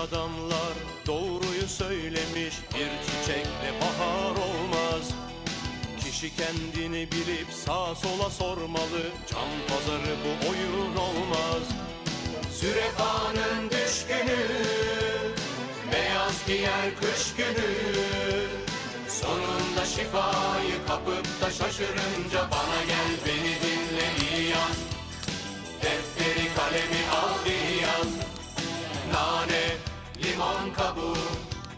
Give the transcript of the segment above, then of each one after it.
adamlar doğruyu söylemiş Bir çiçekle bahar olmaz. Kişi kendini bilip sağa sola sormalı Can pazarı bu oyun olmaz. Zürefanın düşkünü Beyaz giyer kış günü. Sonunda şifayı kapıp da şaşırınca Bana gel beni limon kabuğu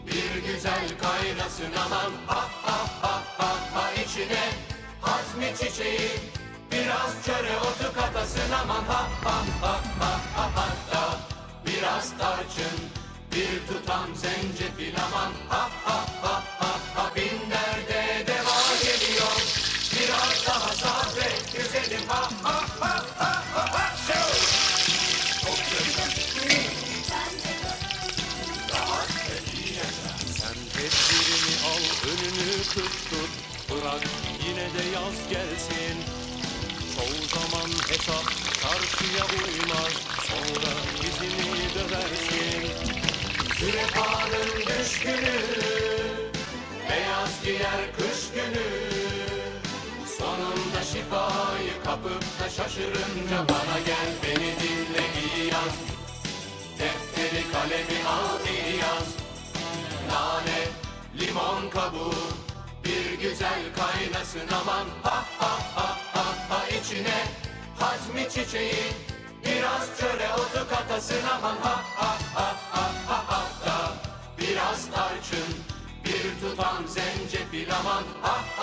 Bir güzel kaynasın aman. Ha ha ha ha ha içine Hazmi çiçeği Biraz çöre otu katasın aman. Ha ha ha ha ha hatta Biraz tarçın Bir tutam zencefil aman. Ha ha tut. Bırak yine de yaz gelsin. Çoğu zaman hesap çarşıya uymaz. Sonra izini döversin. Sürefanın düşkünü, beyaz giyer kış günü. Sonunda şifayı kapıp da şaşırınca bana gel beni dinle iyi yaz. Defteri kalemi al iyi yaz. Nane, limon kabuğu güzel kaynasın aman. Ha ha ha ha ha içine Hazmi çiçeği Biraz çöre otu katasın aman. Ha ha ha ha ha ha da Biraz tarçın Bir tutam zencefil aman. Ha ha